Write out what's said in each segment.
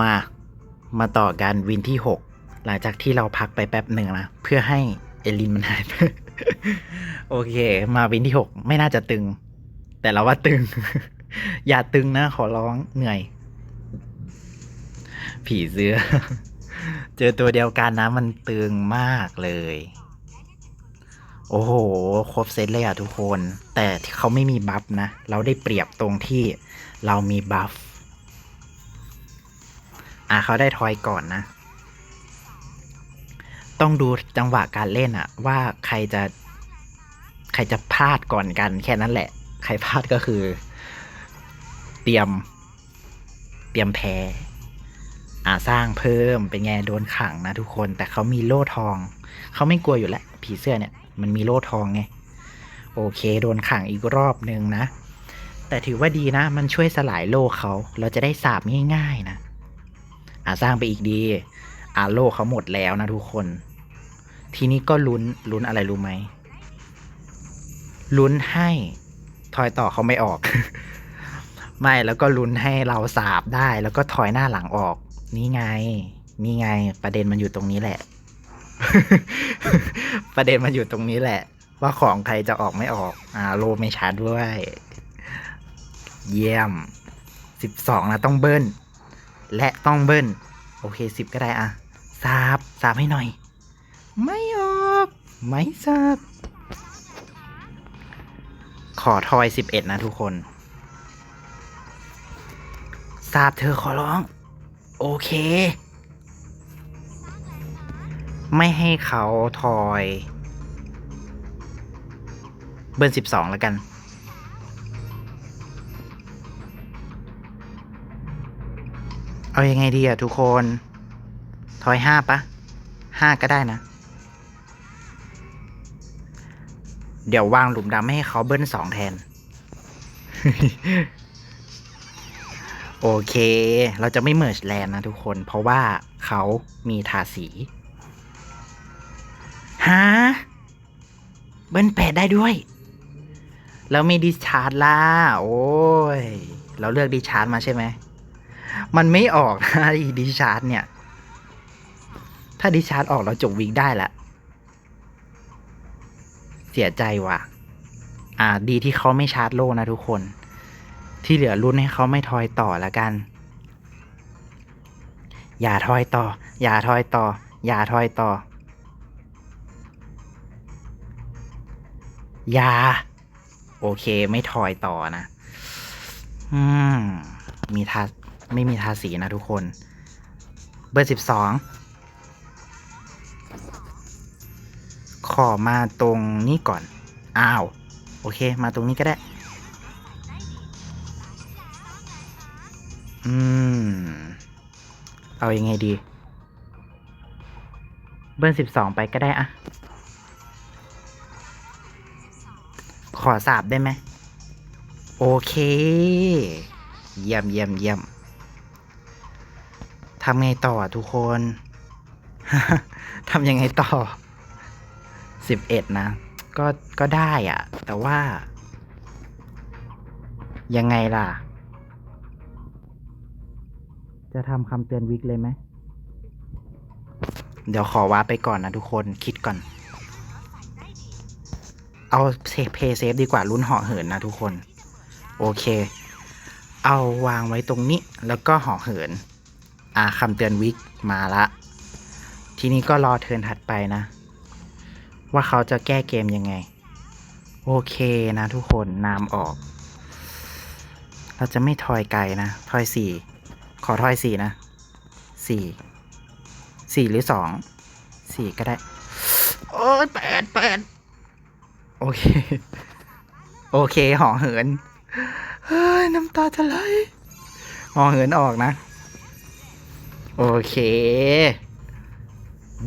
มา มาต่อการวินที่ 6 หลังจากที่เราพักไปแป๊บหนึ่งนะ เพื่อให้เอลินมันหายไป โอเค มาวินที่ 6 ไม่น่าจะตึง แต่เราว่าตึง อย่าตึงนะ ขอร้องเหนื่อย ผีเสื้อ เจอตัวเดียวกันนะ มันตึงมากเลย โอ้โห ครบเซตเลยอะทุกคน แต่เขาไม่มีบัฟนะ เราได้เปรียบตรงที่เรามีบัฟ อะเขาได้ทอยก่อนนะ ต้องดูจังหวะการเล่นอะว่าใครจะ ใครจะพลาดก่อนกัน แค่นั้นแหละ ใครพลาดก็คือ เตรียม เตรียมแพ้อ่าสร้างเพิ่มเป็นไงโดนขังนะทุกคน แต่เขามีโล่ทอง เขาไม่กลัวอยู่แล้วผีเสื้อเนี่ย มันมีโล่ทองไง โอเค โดนขังอีกรอบหนึ่งนะ แต่ถือว่าดีนะ มันช่วยสลายโล่เขา เราจะได้สาบง่าย ๆ นะ อ่าสร้างไปอีกดีอ่าโล่เขาหมดแล้วนะทุกคน ทีนี้ก็ลุ้นลุ้นอะไรรู้ไหมลุ้นให้ทอยต่อเขาไม่ออก ไม่แล้วก็ลุ้นให้เราสาบได้แล้วก็ถอยหน้าหลังออก นี่ไง นี่ไง ประเด็นมันอยู่ตรงนี้แหละ ประเด็นมันอยู่ตรงนี้แหละ ว่าของใครจะออกไม่ออก อ่า โลไม่ชัดด้วย เยี่ยมสิบสองนะต้องเบิ้ล และต้องเบิ้ลโอเคสิบก็ได้อะสาบสาบให้หน่อย ไม่ออก ไม่สาบขอทอยสิบเอ็ดนะทุกคนสาบเธอขอร้อง โอเค ไม่ให้เขาทอย เบิร์สิบสองแล้วกัน เอายังไงดีอะทุกคนทอยห้าปะห้าก็ได้นะ เดี๋ยววางหลุมดำให้เขาเบิ้ลสองแทน โอเค เราจะไม่เมิร์ชแลนนะทุกคน เพราะว่าเขามีทาสีฮะเบิ้ลแปดได้ด้วย แล้วไม่ดิชาร์จล่ะ โอ้ย เราเลือกดิชาร์จมาใช่ไหม มันไม่ออกนะอีดิชาร์จเนี่ย ถ้าดิชาร์จออกเราจบวิกได้ละ เสียใจว่ะ อ่า ดีที่เขาไม่ชาร์จโล่นะทุกคน ที่เหลือรุ่นให้เขาไม่ทอยต่อละกัน อย่าทอยต่อ อย่าทอยต่อ อย่าทอยต่อ อย่า โอเคไม่ทอยต่อนะ อืม มีทา ไม่มีทาสีนะทุกคน เบอร์สิบสองขอมาตรงนี้ก่อน อ้าว โอเค มาตรงนี้ก็ได้ อืม เอาอยัางไงดี เบิ้ลสิบสองไปก็ได้อะขอสาบได้ไหม โอเค เยี่ยมเยี่ยมเยี่ยม ทำไงต่อทุกคนทำยังไงต่อสิบเอ็ดนะ ก็ก็ได้อะแต่ว่า ยังไงล่ะ จะทำคำเตือนวิกเลยไหม เดี๋ยวขอว้าไปก่อนนะทุกคนคิดก่อน เอาเพย์เซฟดีกว่าลุ้นหาะเหินนะทุกคน โอเค เอาวางไว้ตรงนี้ แล้วก็หาะเหิน อ่าคำเตือนวิกมาละ ทีนี้ก็รอเทิร์นถัดไปนะ ว่าเขาจะแก้เกมยังไง โอเคนะทุกคนนามออก เราจะไม่ทอยไกลนะ ทอยสี่ ขอทอยสี่นะสี่สี่หรือสองสี่ก็ได้ โอ้ยแปดแปดโอเค โอเคห่อเหิน เฮ้ย น้ำตาจะไหลห่อเหินออกนะ โอเค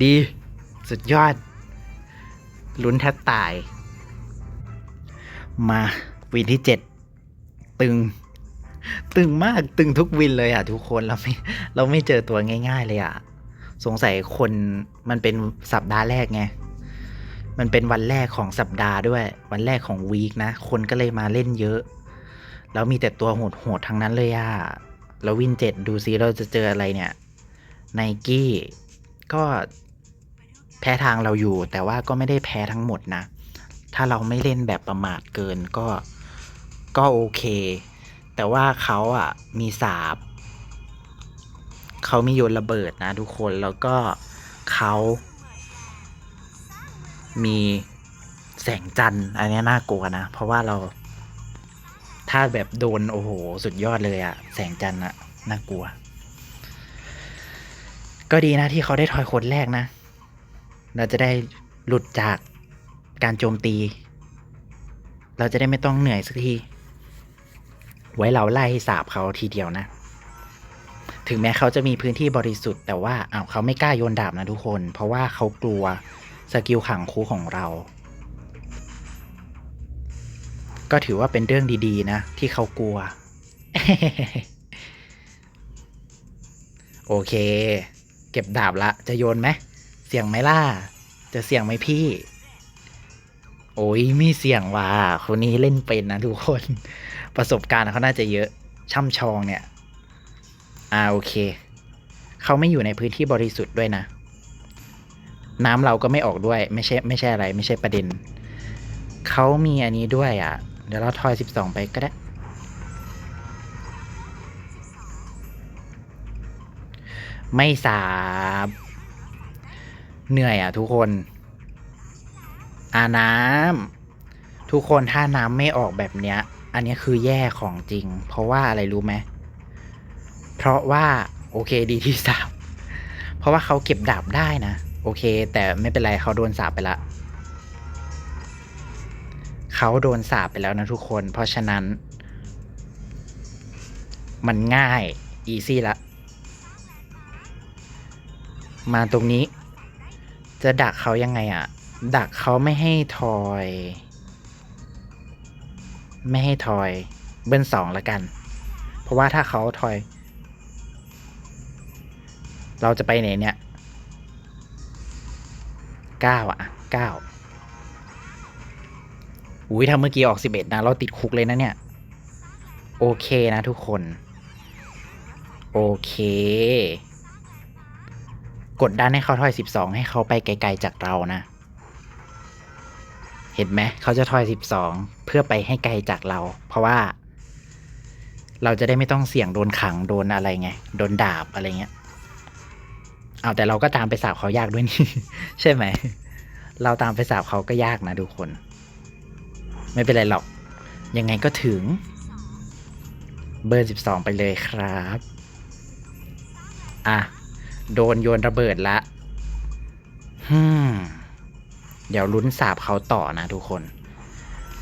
ดี สุดยอด ลุ้นแทบตาย มาวินที่เจ็ดตึง ตึงมากตึงทุกวินเลยอะ ทุกคนเราไม่เราไม่เจอตัวง่าย ๆ เลยอะ สงสัยคนมันเป็นสัปดาห์แรกไง มันเป็นวันแรกของสัปดาห์ด้วย วันแรกของวีคนะ คนก็เลยมาเล่นเยอะ แล้วมีแต่ตัวโหดๆทั้งนั้นเลยอะแล้ววินเจ็ดดูซิเราจะเจออะไรเนี่ย ไนกี้ก็แพ้ทางเราอยู่ แต่ว่าก็ไม่ได้แพ้ทั้งหมดนะ ถ้าเราไม่เล่นแบบประมาทเกินก็ก็โอเค แต่ว่าเขาอะมีสาบเขามีโยนระเบิดนะทุกคนแล้วก็เขามีแสงจันทร์อันนี้น่ากลัวนะ เพราะว่าเรา ถ้าแบบโดน โอ้โห สุดยอดเลยอะแสงจันทร์อะน่ากลัว ก็ดีนะที่เขาได้ทอยคนแรกนะ เราจะได้หลุดจากการโจมตี เราจะได้ไม่ต้องเหนื่อยสักที ไว้เราไล่สาบเขาทีเดียวนะ ถึงแม้เขาจะมีพื้นที่บริสุทธิ์แต่ว่าอ้าวเขาไม่กล้าโยนดาบนะทุกคน เพราะว่าเขากลัวสกิลขังคูของเรา ก็ถือว่าเป็นเรื่องดีๆ นะ ที่เขากลัว โอเค ก็บดาบละจะโยนไหมเสี่ยงไหมล่ะ จะเสี่ยงไหมพี่ โอ้ยมีเสี่ยงว่ะคนนี้เล่นเป็นนะทุกคน ประสบการณ์เขาน่าจะเยอะ ช่ำชองเนี่ย อ่าโอเค เขาไม่อยู่ในพื้นที่บริสุทธิ์ด้วยนะ น้ำเราก็ไม่ออกด้วย ไม่ใช่ไม่ใช่อะไร ไม่ใช่ประเด็น เขามีอันนี้ด้วยอะ เดี๋ยวเราทอยสิบสองไปก็ได้ ไม่สาบ เหนื่อยอะทุกคน อาน้ำทุกคนถ้าน้ำไม่ออกแบบเนี้ย อันนี้คือแย่ของจริง เพราะว่าอะไรรู้ไหม เพราะว่าโอเคดีที่สาบ เพราะว่าเขาเก็บดาบได้นะ โอเค แต่ไม่เป็นไรเขาโดนสาบไปละเขาโดนสาบไปแล้วนะทุกคน เพราะฉะนั้น มันง่าย อีซี่ละ มาตรงนี้ จะดักเขายังไงอะ่ะ ดักเขาไม่ให้ทอย ไม่ให้ทอยเบิ้ลสองละกัน เพราะว่าถ้าเขาทอย เราจะไปไหนเนี่ยเก้าอะเก้าอุ้ยถ้าเมื่อกี้ออกสิบเอ็ดนะ เราติดคุกเลยนะเนี่ย โอเคนะทุกคน โอเค กดดันให้เขาทอยสิบสองให้เขาไปไกลๆจากเรานะ เห็นไหมเขาจะทอยสิบสองเพื่อไปให้ไกลจากเรา เพราะว่า เราจะได้ไม่ต้องเสี่ยงโดนขังโดนอะไรไง โดนดาบอะไรเงี้ย เอาแต่เราก็ตามไปสาบเขายากด้วยนี่ ใช่ไหม เราตามไปสาบเขาก็ยากนะทุกคน ไม่เป็นไรหรอก ยังไงก็ถึง เบอร์สิบสองไปเลยครับ อะ โดนโยนระเบิดละฮึมเดี๋ยวลุ้นสาบเขาต่อนะทุกคน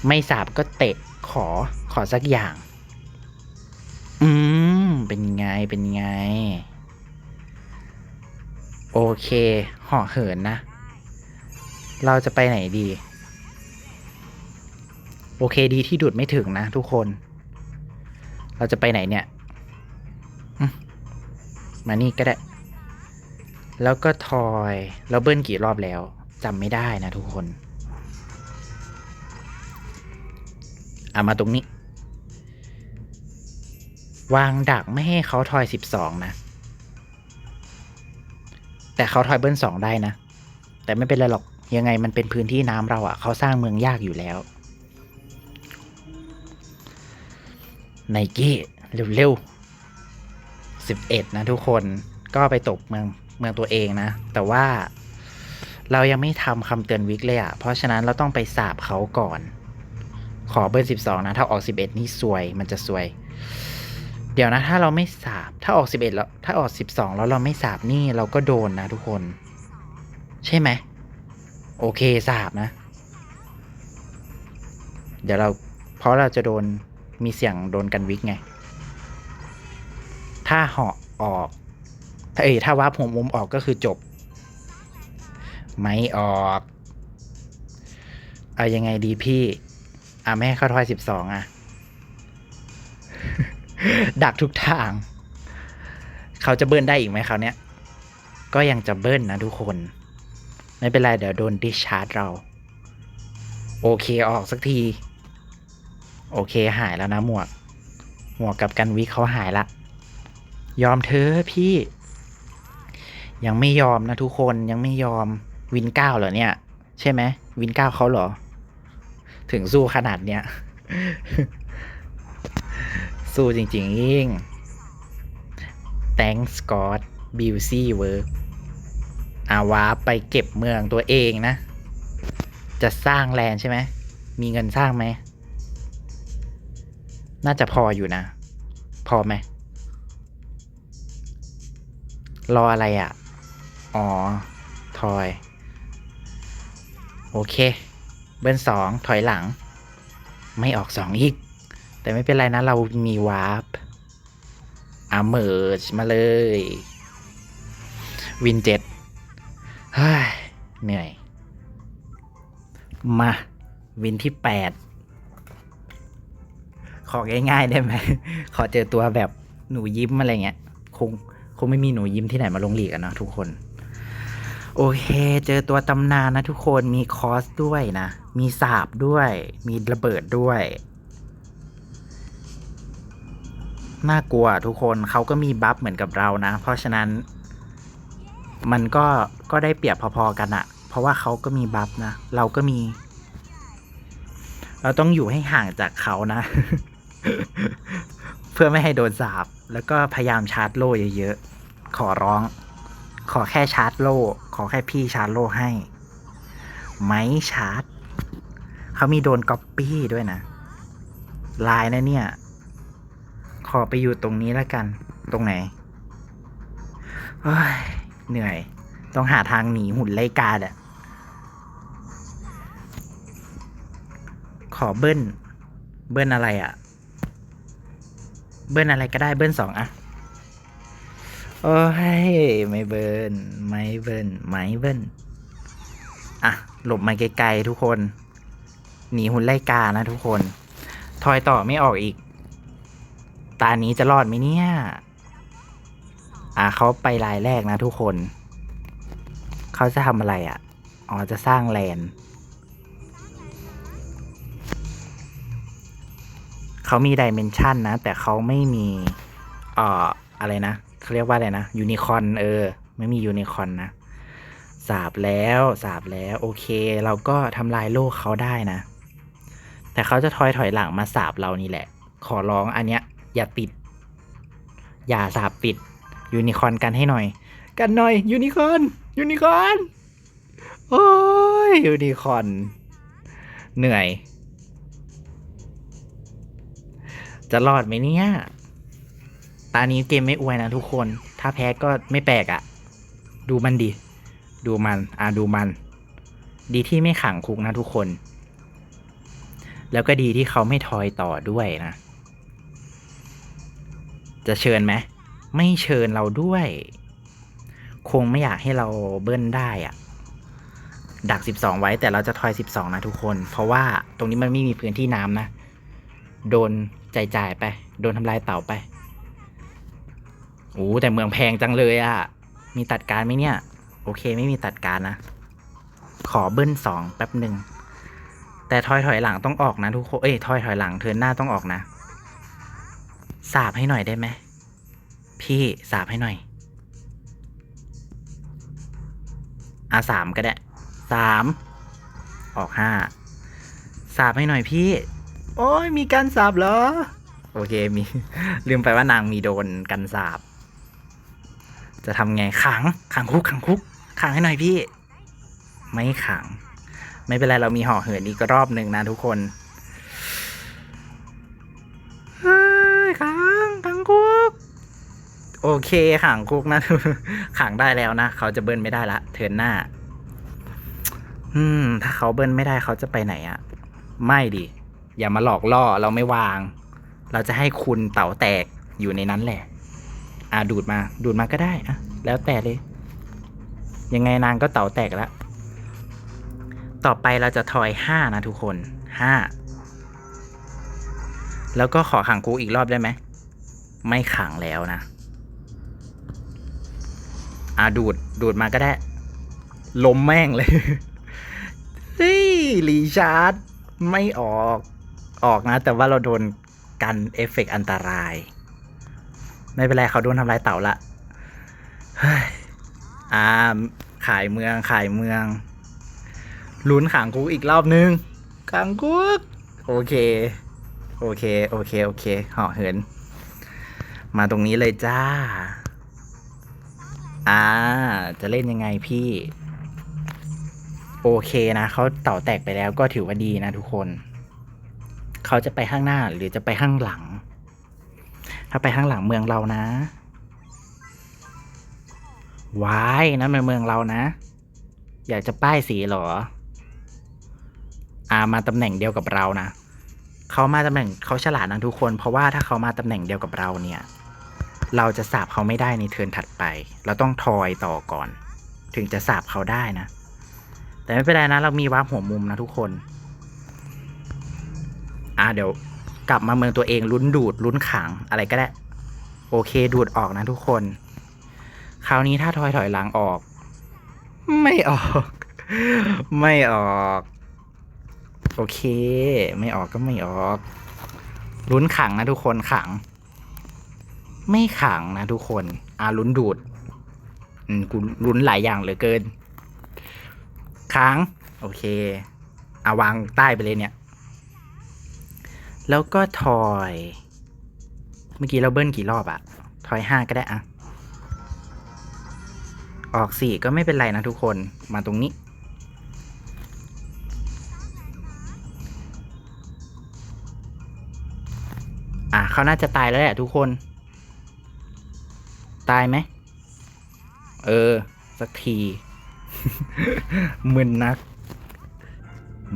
ไม่สาบก็เตะขอขอสักอย่าง อืม เป็นไงเป็นไง โอเคห่อเหินนะ เราจะไปไหนดี โอเคดีที่ดูดไม่ถึงนะทุกคน เราจะไปไหนเนี่ยมมานี่ก็ได้ แล้วก็ทอยเราเบิ้ลกี่รอบแล้วจำไม่ได้นะทุกคนอะมาตรงนี้ วางดักไม่ให้เขาทอยสิบสองนะ แต่เขาทอยเบิ้ลสองได้นะ แต่ไม่เป็นไรหรอกยังไงมันเป็นพื้นที่น้ำเราอะ่ะ เขาสร้างเมืองยากอยู่แล้วไนกี้เร็วๆสิบเอ็ดนะทุกคนก็ไปตกเมือง เมืองตัวเองนะ แต่ว่าเรายังไม่ทำคำเตือนวิกเลยอะ่ะ เพราะฉะนั้นเราต้องไปสาบเขาก่อน ขอเบอร์สิบสองนะ ถ้าออกสิบเอ็ดนี่ซวย มันจะซวย เดี๋ยวนะ ถ้าเราไม่สาบ ถ้าออกสิบเอ็ดแล้ว ถ้าออกสิบสองแล้วเราไม่สาบนี่เราก็โดนนะทุกคน ใช่ไหม โอเคสาบนะ เดี๋ยวเรา เพราะเราจะโดน มีเสียงโดนกันวิกไง ถ้าเหาะออก ถ้าเอ้ยถ้าวับหัวมุมออกก็คือจบ ไม่ออกเอายังไงดีพี่ อะไม่เข้าทอยสิบสองอะ ดักทุกทาง เขาจะเบิ้ลได้อีกไหมเขาเนี้ย ก็ยังจะเบิ้ลนะทุกคน ไม่เป็นไร เดี๋ยวโดนดิชาร์จเรา โอเคออกสักที โอเคหายแล้วนะหมวก หมวกกับกันวิเขาหายละ ยอมเธอพี่ ยังไม่ยอมนะทุกคนยังไม่ยอมวินเก้าเหรอเนี่ย ใช่ไหมวินเก้าเขาเหรอ ถึงสู้ขนาดเนี้ยสู้จริงๆยิ่ง thanks God busy work อาวาไปเก็บเมืองตัวเองนะ จะสร้างแลนใช่ไหม มีเงินสร้างไหม น่าจะพออยู่นะ พอไหม รออะไรอะ อ๋อทอย โอเค เบิ้ลสองถอยหลัง ไม่ออกสองอีก แต่ไม่เป็นไรนะ เรามีวาร์ปอะเมิร์จมาเลย วินเจ็ดเฮ้ยเหนื่อย มา วินที่แปดของ่ายๆได้ไหม ขอเจอตัวแบบหนูยิ้มอะไรเงี้ย คงคงไม่มีหนูยิ้มที่ไหนมาลงหลีกอะเนาะทุกคน โอเค เจอตัวตำนานนะทุกคนมีคอสด้วยนะ มีสาบด้วย มีระเบิดด้วย น่ากลัวทุกคนเขาก็มีบัฟเหมือนกับเรานะ เพราะฉะนั้น มันก็ก็ได้เปรียบพอๆกันอะเพราะว่าเขาก็มีบัฟนะ เราก็มี เราต้องอยู่ให้ห่างจากเขานะ เพื่อไม่ให้โดนสาบ แล้วก็พยายามชาร์จโล่เยอะๆขอร้อง ขอแค่ชาร์จโล่ขอแค่พี่ชาร์จโล่ให้ ไม่ชาร์จ เขามีโดนก๊อปปี้ด้วยนะลายนะเนี่ย ขอไปอยู่ตรงนี้แล้วกัน ตรงไหนเฮ้ยเหนื่อย ต้องหาทางหนีหุ่นไล่กาดอะขอเบิ้ล เบิ้ลอะไรอะเบิ้ลอะไรก็ได้เบิ้ลสองอะ โอ้ยไม่เบิ้ลไม่เบิ้ลไม่เบิ้ลอะ หลบมาไกลๆทุกคน หนีหุ่นไล่กานะทุกคนทอยต่อไม่ออกอีก ตานี้จะรอดไหมเนี่ย อ่าเขาไปรายแรกนะทุกคน เขาจะทำอะไรอะ่ะ อ๋อ จะสร้างแลนเขามีดิเมนชันนะ แต่เขาไม่มี เอ่อ อะไรนะ เขาเรียกว่าอะไรนะยูนิคอนเออ ไม่มียูนิคอนนะสาบแล้วสาบแล้ว โอเค เราก็ทำลายโลกเขาได้นะ แต่เขาจะถอยถอยหลังมาสาบเรานี่แหละ ขอร้องอันเนี้ย อย่าติด อย่าสาบติดยูนิคอนกันให้หน่อย กันหน่อยยูนิคอนยูนิคอนโอ้ยยูนิคอนเหนื่อย จะรอดไหมเนี่ย ตานี้เกมไม่อวยนะทุกคน ถ้าแพ้ก็ไม่แปลกอะ่ะดูมันดิ ดูมัน อะดูมัน ดีที่ไม่ขังคุกนะทุกคน แล้วก็ดีที่เขาไม่ทอยต่อด้วยนะ จะเชิญไหม ไม่เชิญเราด้วย คงไม่อยากให้เราเบิ้ลได้อะดัก 12 ไว้แต่เราจะทอย 12 นะทุกคน เพราะว่าตรงนี้มันไม่มีพื้นที่น้ำนะ โดนจ่ายจ่ายไป โดนทำลายเต่าไป โอ้แต่เมืองแพงจังเลยอะมีตัดการไหมเนี่ย โอเคไม่มีตัดการนะ ขอเบิ้ลสองแป๊บหนึ่ง แต่ทอยถอยหลังต้องออกนะทุกคน เอ้ยทอยถอยหลังเทินหน้าต้องออกนะ สาบให้หน่อยได้ไหม พี่สาบให้หน่อยอะสามก็ได้สามออกห้าสาบให้หน่อยพี่ โอ้ยมีการสาบเหรอ โอเคมี ลืมไปว่านางมีโดนกันสาบ จะทำไงขังขังคุกขังคุกขังให้หน่อยพี่ ไม่ขัง ไม่เป็นไรเรามีห่อเหินอีกรอบหนึ่งนะทุกคนขังขังคุกโอเคขังคุกนะขังได้แล้วนะเขาจะเบิ้ลไม่ได้ละเทินหน้า อืม ถ้าเขาเบิ้ลไม่ได้เขาจะไปไหนอะไม่ดิอย่ามาหลอกล่อเราไม่วาง เราจะให้คุณเต่าแตกอยู่ในนั้นแหละ อ่าดูดมา ดูดมาก็ได้อะแล้วแต่เลย ยังไงนางก็เต่าแตกแล้ว ต่อไปเราจะทอยห้านะทุกคนห้าแล้วก็ขอขังกูอีกรอบได้ไหม ไม่ขังแล้วนะ อ่าดูด ดูดมาก็ได้ ลมแม่งเลย เฮ้ยรีชาร์ดไม่ออก ออกนะ แต่ว่าเราโดนกันเอฟเฟกต์อันตราย ไม่เป็นไรเขาโดนทำลายเต่าละเฮ้ยอ่าขายเมืองขายเมือง ลุ้นขังคุกอีกรอบนึงขังคุกโอเค โอเค โอเค โอเคเหาะเหิน มาตรงนี้เลยจ้า อ่า จะเล่นยังไงพี่ โอเคนะเขาเต่าแตกไปแล้วก็ถือว่าดีนะทุกคน เขาจะไปข้างหน้าหรือจะไปข้างหลัง ถ้าไปข้างหลังเมืองเรานะว้ายนั่นเป็นเมืองเรานะ อยากจะป้ายสีหรออามาตำแหน่งเดียวกับเรานะเขามาตำแหน่งเขาฉลาดนะทุกคน เพราะว่าถ้าเขามาตำแหน่งเดียวกับเราเนี่ย เราจะสาบเขาไม่ได้ในเทิร์นถัดไป เราต้องทอยต่อก่อน ถึงจะสาบเขาได้นะ แต่ไม่เป็นไรนะ เรามีวาร์ปหัวมุมนะทุกคน อ่าเดี๋ยว กลับมาเมืองตัวเองลุ้นดูดลุ้นขังอะไรก็ได้ โอเคดูดออกนะทุกคน คราวนี้ถ้าทอยถอยหลังออก ไม่ออก ไม่ออก โอเค ไม่ออกก็ไม่ออกลุ้นขังนะทุกคนขัง ไม่ขังนะทุกคนอาลุ้นดูด อืมกูลุ้นหลายอย่างเหลือเกินค้างโอเคอาวางใต้ไปเลยเนี่ย แล้วก็ทอย เมื่อกี้เราเบิ้ลกี่รอบอะทอยห้าก็ได้อะออกสี่ก็ไม่เป็นไรนะทุกคนมาตรงนี้ อะเขาน่าจะตายแล้วแหละทุกคน ตายไหม เออ สักทีมึนนัก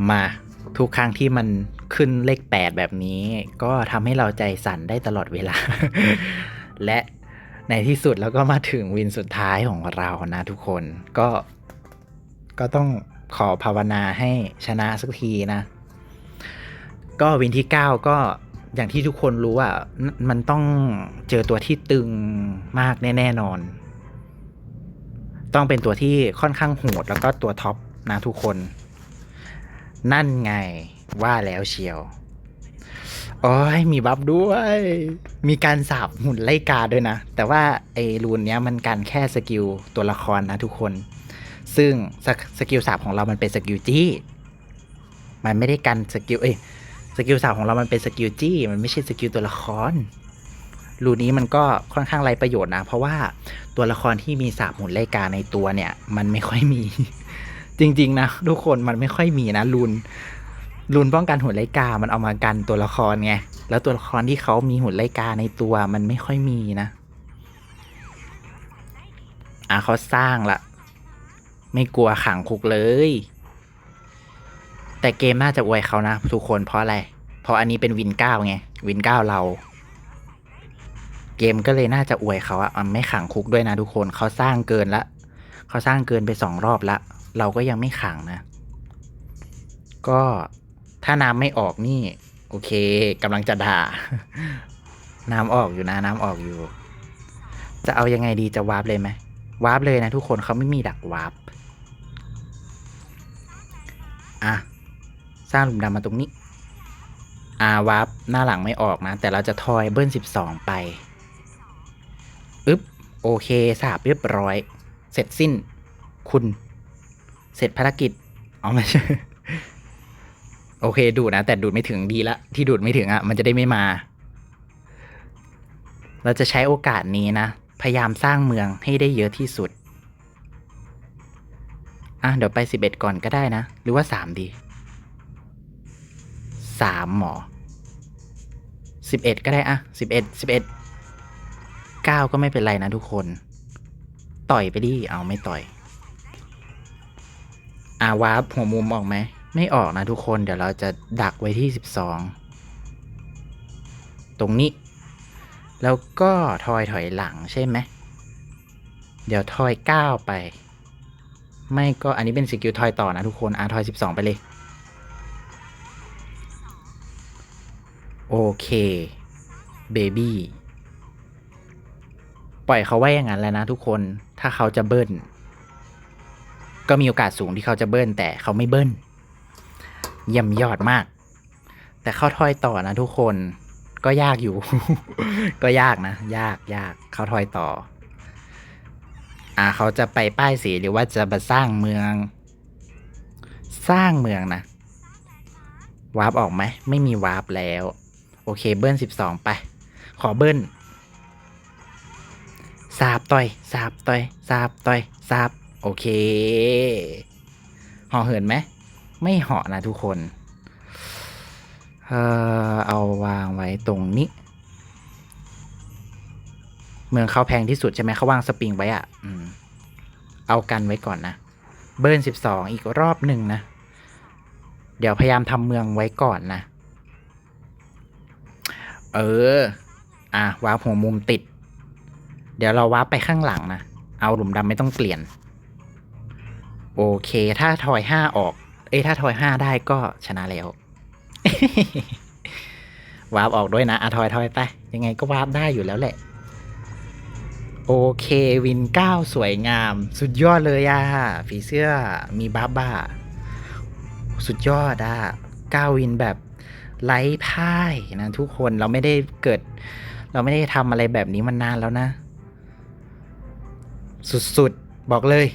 มาทุกครั้งที่มัน ขึ้นเลขแปดแบบนี้ ก็ทำให้เราใจสั่นได้ตลอดเวลา และในที่สุดเราก็มาถึงวินสุดท้ายของเรานะทุกคนก็ก็ต้องขอภาวนาให้ชนะสักทีนะ ก็วินที่ 9 ก็อย่างที่ทุกคนรู้ว่ามันต้องเจอตัวที่ตึงมากแน่ๆนอน ต้องเป็นตัวที่ค่อนข้างโหดแล้วก็ตัวท็อปนะทุกคน นั่นไง แล้วเชียวโอ้ยมีบัฟด้วย มีการสาบหุ่นไล่กาด้วยนะ แต่ว่าไอ้รูนเนี้ยมันกันแค่สกิลตัวละครนะทุกคน ซึ่งสกสกิลสาบของเรามันเป็นสกิลจี้ มันไม่ได้กันสกิลเอ้ยสกิลสาบของเรามันเป็นสกิลจี้ มันไม่ใช่สกิลตัวละคร รูนี้มันก็ค่อนข้างไรประโยชน์นะ เพราะว่าตัวละครที่มีสาบหุ่นไล่กาในตัวเนี่ย มันไม่ค่อยมี จริง ๆ นะทุกคนมันไม่ค่อยมีนะรูน รูนป้องกันหุ่นไลกา มันเอามากันตัวละครไง แล้วตัวละครที่เขามีหุ่นไลกาในตัวมันไม่ค่อยมีนะ อะเขาสร้างละไม่กลัวขังคุกเลย แต่เกมน่าจะอวยเขานะทุกคนเพราะอะไร เพราะอันนี้เป็นวินเก้าไง วินเก้าเรา เกมก็เลยน่าจะอวยเขาอะมันไม่ขังคุกด้วยนะทุกคนเขาสร้างเกินละเขาสร้างเกินไปสองรอบละ เราก็ยังไม่ขังนะ ก็ ถ้าน้ำไม่ออกนี่ โอเคกำลังจะด่า น้ำออกอยู่นะ น้ำออกอยู่ จะเอายังไงดีจะวาร์ปเลยไหมวาร์ปเลยนะทุกคนเขาไม่มีดักวาร์ปอะ สร้างหลุมดำมาตรงนี้ อ่าวาร์ปหน้าหลังไม่ออกนะ แต่เราจะทอยเบิ้ลสิบสองไปอึ๊บโอเคสาบเรียบร้อย เสร็จสิ้น คุณ เสร็จภารกิจ เอ๋อไม่ใช่ โอเคดูดนะ แต่ดูดไม่ถึงดีละ ที่ดูดไม่ถึงอะ่ะ มันจะได้ไม่มา เราจะใช้โอกาสนี้นะ พยายามสร้างเมืองให้ได้เยอะที่สุด อะ เดี๋ยวไปสิบเอ็ดก่อนก็ได้นะ หรือว่าสามดีสามหมอสิบเอ็ดก็ได้อะสิบเอ็ดสิบเอ็ดเก้าก็ไม่เป็นไรนะทุกคน ต่อยไปดิเอาไม่ต่อยอาวาร์ปหัวมุมออกไหม ไม่ออกนะทุกคนเดี๋ยวเราจะดักไว้ที่สิบสองตรงนี้ แล้วก็ทอยถอยหลังใช่ไหม เดี๋ยวทอยเก้าไป ไม่ก็อันนี้เป็นสกิลทอยต่อนะทุกคนอาทอยสิบสองไปเลย โอเคเบบี้ปล่อยเขาไว้อย่างนั้นแล้วนะทุกคนถ้าเขาจะเบิ้ลก็มีโอกาสสูงที่เขาจะเบิ้ลแต่เขาไม่เบิ้ล เยี่ยมยอดมาก แต่เขาทอยต่อนะทุกคนก็ยากอยู่ ก็ยากนะ ยากยากเขาทอยต่อ อ่า เขาจะไปป้ายสีหรือว่าจะมาสร้างเมือง สร้างเมืองนะวาร์ปออกไหม ไม่มีวาร์ปแล้ว โอเคเบิ้ลสิบสองไป ขอเบิ้ลสาบต่อยสาบต่อยสาบต่อยสาบโอเคห่อเหินไหม ไม่เหาะนะทุกคน เออเอาวางไว้ตรงนี้ เมืองเขาแพงที่สุดใช่ไหมเขาวางสปริงไว้อะอืมเอากันไว้ก่อนนะ เบิร์นสิบสองอีกรอบหนึ่งนะ เดี๋ยวพยายามทำเมืองไว้ก่อนนะ เออ อะวาร์ปหัวมุมติด เดี๋ยวเราวาร์ปไปข้างหลังนะ เอาหลุมดำไม่ต้องเปลี่ยน โอเค ถ้าทอยห้าออก เอ้ถ้าทอยห้าได้ก็ชนะแล้ววาร์ปออกด้วยนะอะทอยทอยไปยังไงก็วาร์ปได้อยู่แล้วแหละ โอเควินเก้าสวยงาม สุดยอดเลยอะผีเสื้อมีบ้าบ้า สุดยอดอะเก้าวินแบบไร้พ่ายนะทุกคนเราไม่ได้เกิด เราไม่ได้ทำอะไรแบบนี้มานานแล้วนะ สุดๆ บอกเลย